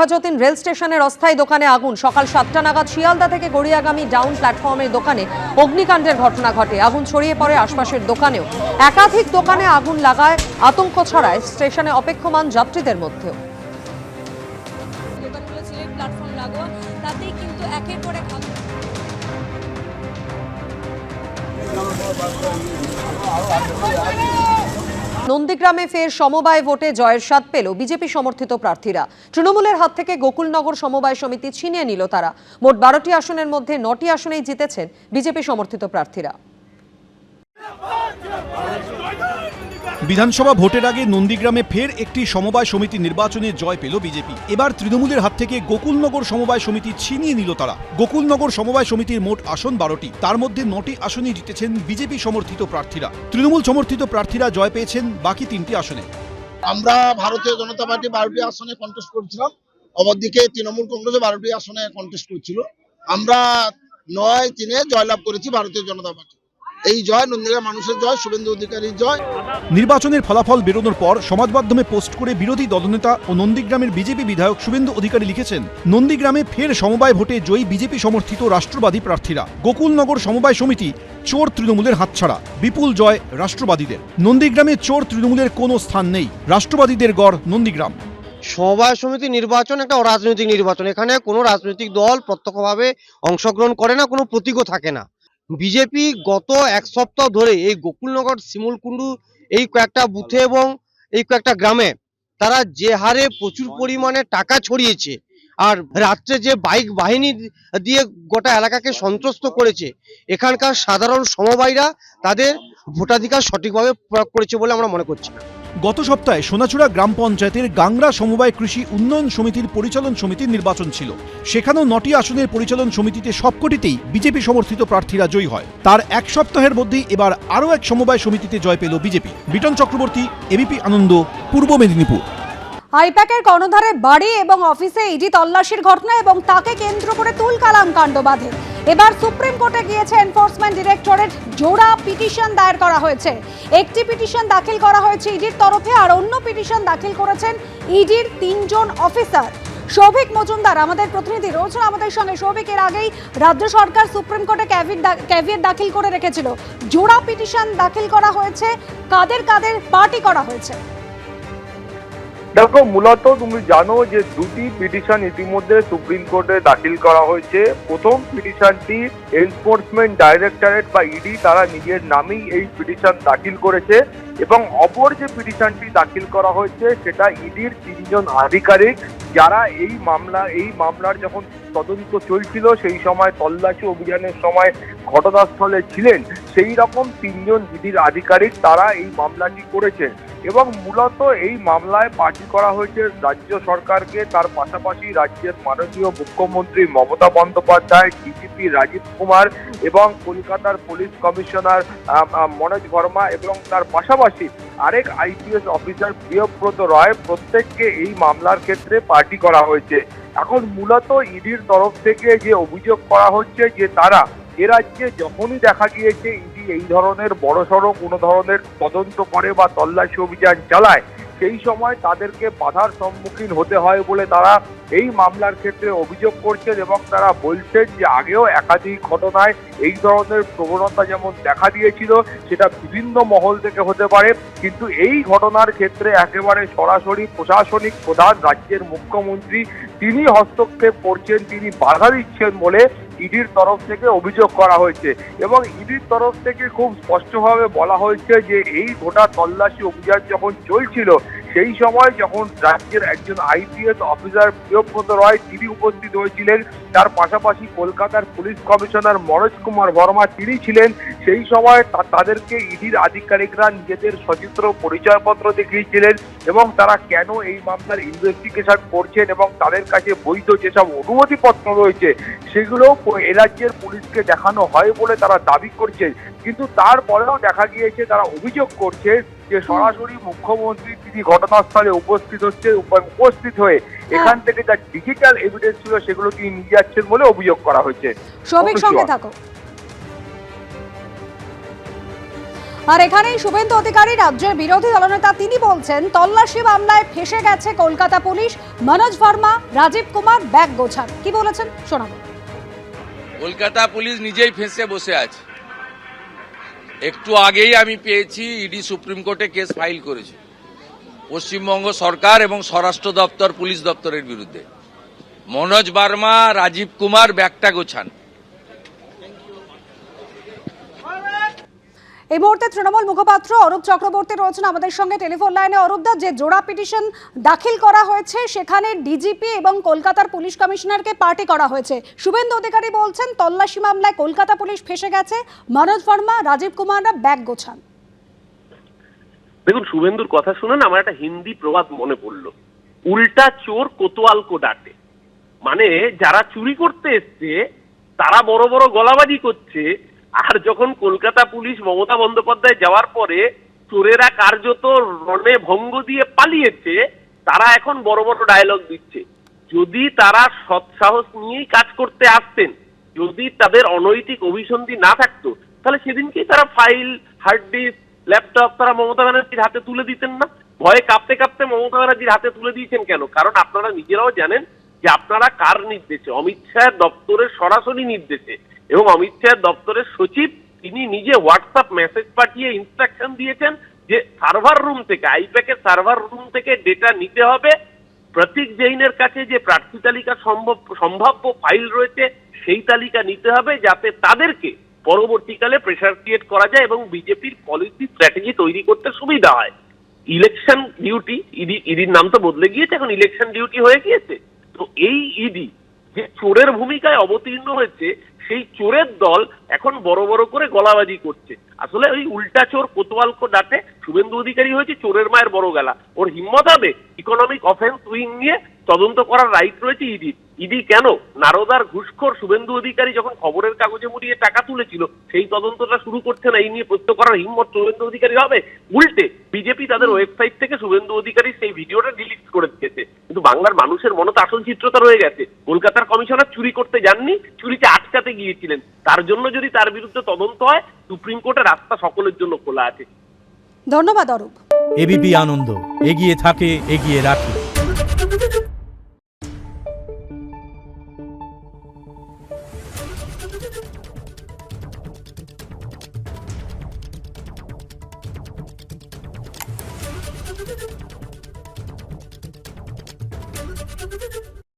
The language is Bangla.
বাঘাযতীন রেল স্টেশনের অস্থায়ী দোকানে আগুন। সকাল সাতটা নাগাদ শিয়ালদা থেকে গড়িয়াগামী ডাউন প্ল্যাটফর্মের দোকানে অগ্নিকাণ্ডের ঘটনা ঘটে। আগুন ছড়িয়ে পড়ে আশপাশের দোকানেও। একাধিক দোকানে আগুন লাগায়, আতঙ্ক ছড়ায়। স্টেশনে অপেক্ষমান যাত্রীদের মধ্যেও। প্ল্যাটফর্ম লাগোয়া তাতেই কিন্তু একের পর এক নন্দীগ্রামে ফের সমবায় ভোটে জয়ের স্বাদ পেল বিজেপি সমর্থিত প্রার্থীরা। তৃণমূলের হাত থেকে গোকুলনগর সমবায় সমিতি ছিনিয়ে নিল তারা। মোট বারোটি আসনের মধ্যে নটি আসনেই জিতেছেন বিজেপি সমর্থিত প্রার্থীরা। বিধানসভা ভোটের আগে নন্দীগ্রামে ফের একটি সমবায় সমিতি নির্বাচনে জয় পেল বিজেপি। এবার তৃণমূলের হাত থেকে গোকুলনগর সমবায় সমিতি ছিনিয়ে নিল তারা। গোকুলনগর সমবায় সমিতির মোট আসন বারোটি। তার মধ্যে নটি আসনেই জিতেছেন বিজেপি সমর্থিত প্রার্থীরা। তৃণমূল সমর্থিত প্রার্থীরা জয় পেয়েছেন বাকি তিনটি আসনে। আমরা ভারতীয় জনতা পার্টি বারোটি আসনে কন্টেস্ট করছিলাম। অপরদিকে তৃণমূল কংগ্রেসও বারোটি আসনে কন্টেস্ট করছিল। আমরা নয় তিনে জয়লাভ করেছি ভারতীয় জনতা পার্টি। এই জয় নন্দীগ্রাম মানুষের জয় শুভেন্দু অধিকারীর জয়। নির্বাচনের ফলাফল বেরোনোর পর সমাজ মাধ্যমে পোস্ট করে বিরোধী দলনেতা ও নন্দীগ্রামের বিজেপি বিধায়ক শুভেন্দু অধিকারী লিখেছেন নন্দীগ্রামে ফের সমবায় ভোটে জয়ী বিজেপি সমর্থিত রাষ্ট্রবাদী প্রার্থীরা। গোকুলনগর সমবায় সমিতি চোর তৃণমূলের হাতছাড়া বিপুল জয় রাষ্ট্রবাদীদের। নন্দীগ্রামে চোর তৃণমূলের কোনো স্থান নেই রাষ্ট্রবাদীদের গড় নন্দীগ্রাম। সমবায় সমিতি নির্বাচন একটা অরাজনৈতিক নির্বাচন এখানে কোনো রাজনৈতিক দল প্রত্যক্ষভাবে অংশগ্রহণ করে না কোনো প্রতীকও থাকে না। বিজেপি গত এক সপ্তাহ ধরে এই গোকুলনগর, শিমুলকুণ্ডু, এই কয়েকটা বুথে এবং এই কয়েকটা গ্রামে তারা যে হারে প্রচুর পরিমাণে টাকা ছড়িয়েছে আর রাত্রে যে বাইক বাহিনী দিয়ে গোটা এলাকাকে সন্ত্রস্ত করেছে, এখানকার সাধারণ সমবায়ীরা তাদের ভোটাধিকার সঠিকভাবে প্রয়োগ করেছে বলে আমরা মনে করছি। গত সপ্তাহে সোনাচূড়া গ্রাম পঞ্চায়েতের গাংরা সমবায় কৃষি উন্নয়ন সমিতির পরিচালন সমিতির নির্বাচন ছিল। সেখানেও নটি আসনের পরিচালন সমিতিতে সবকটিতেই বিজেপি সমর্থিত প্রার্থীরা জয়ী হয়। তার এক সপ্তাহের মধ্যেই এবার আরও এক সমবায় সমিতিতে জয় পেল বিজেপি। বিটন চক্রবর্তী, এবিপি আনন্দ, পূর্ব মেদিনীপুর। আইপ্যাকের কর্ণধারে বাড়ি এবং অফিসে ইডি তল্লাশির ঘটনা এবং তাকে কেন্দ্র করে তুলকালাম কাণ্ড বাঁধে এবার সুপ্রিম কোর্টে গিয়েছে এনফোর্সমেন্ট ডিরেক্টরেট। জোড়া পিটিশন দায়ের করা হয়েছে। একটি পিটিশন দাখিল করা হয়েছে ইডির তরফে আর অন্য পিটিশন দাখিল করেছেন ইডির তিনজন অফিসার। সৌভিক মজুমদার, আমাদের প্রতিনিধি রয়েছেন আমাদের সঙ্গে। সৌভিক এর আগেই রাজ্য সরকার সুপ্রিম কোর্টে ক্যাভিয়েট দাখিল করে রেখেছিল। জোড়া পিটিশন দাখিল করা হয়েছে। কাদের কাদের পার্টি করা হয়েছে? দেখো, মূলত তুমি জানো যে দুটি পিটিশন ইতিমধ্যে সুপ্রিম কোর্টে দাখিল করা হয়েছে। প্রথম পিটিশনটি এনফোর্সমেন্ট ডাইরেক্টরেট বা ইডি তারা নিজের নামেই এই পিটিশন দাখিল করেছে এবং অপর যে পিটিশনটি দাখিল করা হয়েছে, সেটা ইডির তিনজন আধিকারিক যারা এই মামলা, এই মামলার যখন তদন্ত চলছিল, সেই সময় তল্লাশি অভিযানের সময় ঘটনাস্থলে ছিলেন। সেই রকম তিনজন ইডির আধিকারিক তারা এই মামলাটি করেছেন এবং মূলত এই মামলায় পার্টি করা হয়েছে রাজ্য সরকারকে। তার পাশাপাশি রাজ্যের মাননীয় মুখ্যমন্ত্রী মমতা বন্দ্যোপাধ্যায় ডিজিপি রাজীব কুমার এবং কলকাতার পুলিশ কমিশনার মনোজ বর্মা এবং তার পাশাপাশি আরেক আইপিএস অফিসার প্রিয়ব্রত রায় প্রত্যেককে এই মামলার ক্ষেত্রে পার্টি করা হয়েছে। এখন মূলত ইডির তরফ থেকে যে অভিযোগ করা হচ্ছে যে তারা রাজ্যে যখনই দেখা গিয়েছে ইডি এই ধরনের বড়সড় কোনো ধরনের তদন্ত করে বা তল্লাশি অভিযান চালায়, সেই সময় তাদেরকে বাধার সম্মুখীন হতে হয় বলে তারা এই মামলার ক্ষেত্রে অভিযোগ করছেন এবং তারা বলছেন যে আগেও একাধিক ঘটনায় এই ধরনের প্রবণতা যেমন দেখা দিয়েছিল, সেটা বিভিন্ন মহল থেকে হতে পারে। কিন্তু এই ঘটনার ক্ষেত্রে একেবারে সরাসরি প্রশাসনিক প্রধান রাজ্যের মুখ্যমন্ত্রী, তিনি হস্তক্ষেপ করছেন, তিনি বাধা দিচ্ছেন বলে ইডির তরফ থেকে অভিযোগ করা হয়েছে এবং ইডির তরফ থেকে খুব স্পষ্টভাবে বলা হয়েছে যে এই গোটা তল্লাশি অভিযান যখন চলছিল সেই সময় যখন রাজ্যের একজন আইপিএস অফিসার প্রিয়ব্রত রয় তিনি উপস্থিত হয়েছিলেন, তার পাশাপাশি কলকাতার পুলিশ কমিশনার মনোজ কুমার বর্মা তিনি ছিলেন, সেই সময় তাদেরকে ইডির আধিকারিকরা নিজেদের সচিত্র পরিচয়পত্র দেখিয়েছিলেন এবং তারা কেন এই মামলার ইনভেস্টিগেশন করছেন এবং তাদের কাছে বৈধ যেসব অনুমতিপত্র রয়েছে, সেগুলো প- এ রাজ্যের পুলিশকে দেখানো হয় বলে তারা দাবি করছে কিন্তু তারপরেও দেখা গিয়েছে তারা অভিযোগ করছে যে সরাসরি মুখ্যমন্ত্রী তিনি ঘটনাস্থলে উপস্থিত হচ্ছে উপস্থিত হয়ে এখান থেকে যা ডিজিটাল এভিডেন্স ছিল সেগুলো তিনি নিয়ে যাচ্ছেন বলে অভিযোগ করা হয়েছে। অবশ্যই। সঙ্গে থাকো। আর এখানেই শুভেন্দু অধিকারী রাজ্যের বিরোধী দলনেতা তিনি বলছেন তল্লাশি মামলায় ফেসে গেছে কলকাতা পুলিশ। মনোজ ভার্মা রাজীব কুমার ব্যাগ গোছান। কি বলেছেন? শোনাবো। কলকাতা পুলিশ নিজেই ফেঁসে বসে আছে। একটু আগেই আমি পেয়েছি ED supreme court case file করেছে। পশ্চিমবঙ্গ সরকার এবং স্বরাষ্ট্র দপ্তর, পুলিশ দপ্তরের বিরুদ্ধে। মনোজ বার্মা, রাজীব কুমার, ব্যাগটা গোছান। এই মুহূর্তে তৃণমূল মুখপাত্র অরূপ চক্রবর্তী রয়েছেন আমাদের সঙ্গে। টেলিফোন লাইনে অরূপদা যে জোড়া পিটিশন দাখিল করা হয়েছে, সেখানে ডিজিপি এবং কলকাতার পুলিশ কমিশনারকে পার্টি করা হয়েছে। শুভেন্দু অধিকারী বলছেন, তল্লাশি মামলায় কলকাতা পুলিশ ফেসে গেছে। মনোজ ভার্মা রাজীব কুমাররা ব্যাগ গোছান। দেখুন, শুভেন্দুর কথা শুনে না আমার একটা হিন্দি প্রবাদ মনে পড়ল। উল্টা চোর কোতোয়াল কো ডাকে। মানে যারা চুরি করতে এসছে, তারা বড় বড় গলাবাজি করছে আর যখন কলকাতা পুলিশ মমতা বন্দ্যোপাধ্যায় যাওয়ার পরে চোরেরা কার্যত রণে ভঙ্গ দিয়ে পালিয়েছে, তারা এখন বড় বড় ডায়লগ দিচ্ছে। যদি তারা সৎসাহস নিয়েই কাজ করতে আসতেন, যদি তাদের অনৈতিক অভিসন্ধি না থাকতো, তাহলে সেদিনকেই তারা ফাইল হার্ড ডিস্ক ল্যাপটপ তারা মমতা ব্যানার্জির হাতে তুলে দিতেন না? ভয়ে কাঁপতে কাঁপতে মমতা ব্যানার্জির হাতে তুলে দিয়েছেন কেন? কারণ আপনারা নিজেরাও জানেন যে আপনারা কার নির্দেশে? অমিত শাহের দপ্তরের সরাসরি নির্দেশে। এবং অমিত শাহের দপ্তরের সচিব, তিনি নিজে হোয়াটসঅ্যাপ মেসেজ পাঠিয়ে ইনস্ট্রাকশন দিয়েছেন যে সার্ভার রুম থেকে আইপ্যাকের সার্ভার রুম থেকে ডেটা নিতে হবে। প্রতীক জৈনের কাছে যে প্রার্থী তালিকা সম্ভব, সম্ভাব্য ফাইল রয়েছে, সেই তালিকা নিতে হবে যাতে তাদেরকে পরবর্তীকালে প্রেশার ক্রিয়েট করা যায় এবং বিজেপির পলিসি স্ট্র্যাটেজি তৈরি করতে সুবিধা হয়। ইলেকশন ডিউটি ইডি, ইডির নাম তো বদলে গিয়েছে, এখন ইলেকশন ডিউটি হয়ে গিয়েছে। তো এই ইডি যে চোরের ভূমিকায় অবতীর্ণ হয়েছে সেই চোরের দল এখন বড় বড় করে গলাবাজি করছে। আসলে ওই উল্টা চোর কোতোয়ালকো ডাটে শুভেন্দু অধিকারী হয়েছে চোরের মায়ের বড় গেলা। ওর হিম্মত হবে ইকোনমিক অফেন্স উইং নিয়ে তদন্ত করার রাইট রয়েছে ইডি। ইডি কেন? নারদার ঘুষখোর শুভেন্দু অধিকারী যখন খবরের কাগজে মুড়িয়ে টাকা তুলেছিল, সেই তদন্তটা শুরু করছে না, এই নিয়ে প্রশ্ন করার হিম্মত শুভেন্দু অধিকারী হবে? উল্টে, বিজেপি তাদের ওয়েবসাইট থেকে শুভেন্দু অধিকারী সেই ভিডিওটা ডিলিট করে দিয়েছে। কিন্তু বাংলার মানুষের মনে তো আসল চিত্রতা রয়ে গেছে। কলকাতার কমিশনার চুরি করতে যাননি চুরিতে আটকাতে গিয়েছিলেন। তার জন্য যদি তার বিরুদ্ধে তদন্ত হয় সুপ্রিম কোর্টে রাস্তা সকলের জন্য খোলা আছে। ধন্যবাদ অরূপ। এবিপি আনন্দ এগিয়ে থাকে এগিয়ে রাখে।